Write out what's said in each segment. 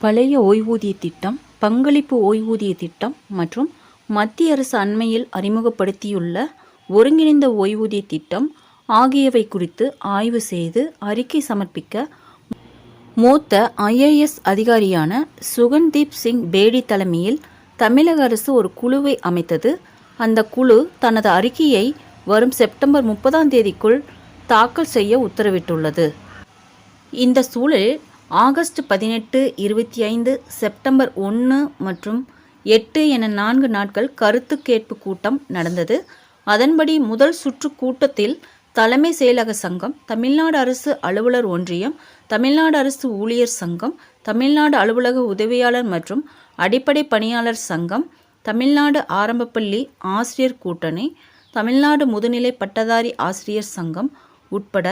பழைய ஓய்வூதிய திட்டம் பங்களிப்பு ஓய்வூதிய திட்டம் மற்றும் மத்திய அரசு அண்மையில் அறிமுகப்படுத்தியுள்ள ஒருங்கிணைந்த ஓய்வூதிய திட்டம் ஆகியவை குறித்து ஆய்வு செய்து அறிக்கை சமர்ப்பிக்க மூத்த ஐஏஎஸ் அதிகாரியான சுகன்தீப் சிங் பேடி தலைமையில் தமிழக அரசு ஒரு குழுவை அமைத்தது. அந்த குழு தனது அறிக்கையை வரும் செப்டம்பர் முப்பதாம் தேதிக்குள் தாக்கல் செய்ய உத்தரவிட்டுள்ளது. இந்த சூழலில் ஆகஸ்ட் பதினெட்டு இருபத்தி ஐந்து செப்டம்பர் ஒன்று மற்றும் எட்டு என நான்கு நாட்கள் கருத்து கேட்பு கூட்டம் நடந்தது. அதன்படி முதல் சுற்று கூட்டத்தில் தலைமை செயலக சங்கம் தமிழ்நாடு அரசு அலுவலர் ஒன்றியம் தமிழ்நாடு அரசு ஊழியர் சங்கம் தமிழ்நாடு அலுவலக உதவியாளர் மற்றும் அடிப்படை பணியாளர் சங்கம் தமிழ்நாடு ஆரம்பப்பள்ளி ஆசிரியர் கூட்டணி தமிழ்நாடு முதுநிலை பட்டதாரி ஆசிரியர் சங்கம் உட்பட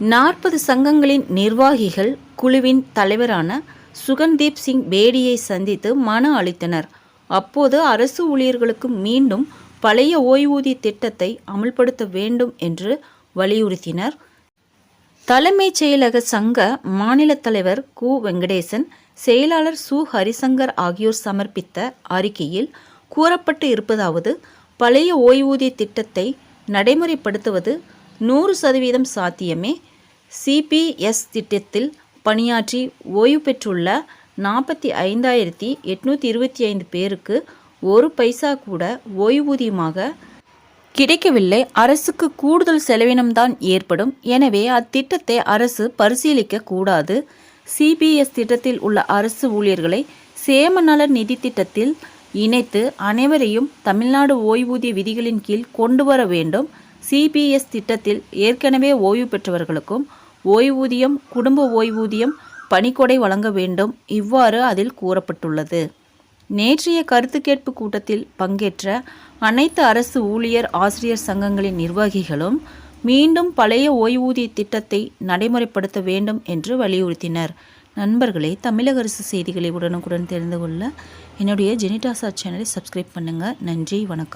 நாற்பது சங்கங்களின் நிர்வாகிகள் குழுவின் தலைவரான சுகன்தீப் சிங் பேடியை சந்தித்து மனு அளித்தனர் அப்போது அரசு ஊழியர்களுக்கு மீண்டும் பழைய ஓய்வூதிய திட்டத்தை அமல்படுத்த வேண்டும் என்று வலியுறுத்தினர். தலைமைச் செயலக சங்க மாநில தலைவர் கு. வெங்கடேசன் செயலாளர் சு. ஹரிசங்கர் ஆகியோர் சமர்ப்பித்த அறிக்கையில் கூறப்பட்டு இருப்பதாவது பழைய ஓய்வூதிய திட்டத்தை நடைமுறைப்படுத்துவது நூறு சதவீதம் சாத்தியமே. சிபிஎஸ் திட்டத்தில் பணியாற்றி ஓய்வு பெற்றுள்ள நாற்பத்தி ஐந்தாயிரத்தி எட்நூற்றி இருபத்தி ஐந்து பேருக்கு ஒரு பைசா கூட ஓய்வூதியமாக கிடைக்கவில்லை. அரசுக்கு கூடுதல் செலவினம்தான் ஏற்படும். எனவே அத்திட்டத்தை அரசு பரிசீலிக்க கூடாது. சிபிஎஸ் திட்டத்தில் உள்ள அரசு ஊழியர்களை சேம நல நிதி திட்டத்தில் இணைத்து அனைவரையும் தமிழ்நாடு ஓய்வூதிய விதிகளின் கீழ் கொண்டு வர வேண்டும். சிபிஎஸ் திட்டத்தில் ஏற்கனவே ஓய்வு பெற்றவர்களுக்கும் ஓய்வூதியம் குடும்ப ஓய்வூதியம் பணிக்கொடை வழங்க வேண்டும் இவ்வாறு அதில் கூறப்பட்டுள்ளது. நேற்றைய கருத்து கேட்பு கூட்டத்தில் பங்கேற்ற அனைத்து அரசு ஊழியர் ஆசிரியர் சங்கங்களின் நிர்வாகிகளும் மீண்டும் பழைய ஓய்வூதிய திட்டத்தை நடைமுறைப்படுத்த வேண்டும் என்று வலியுறுத்தினர். நண்பர்களே தமிழக அரசு செய்திகளை உடனுக்குடன் தெரிந்து கொள்ள என்னுடைய ஜெனிடாசா சேனலை சப்ஸ்கிரைப் பண்ணுங்கள் நன்றி வணக்கம்.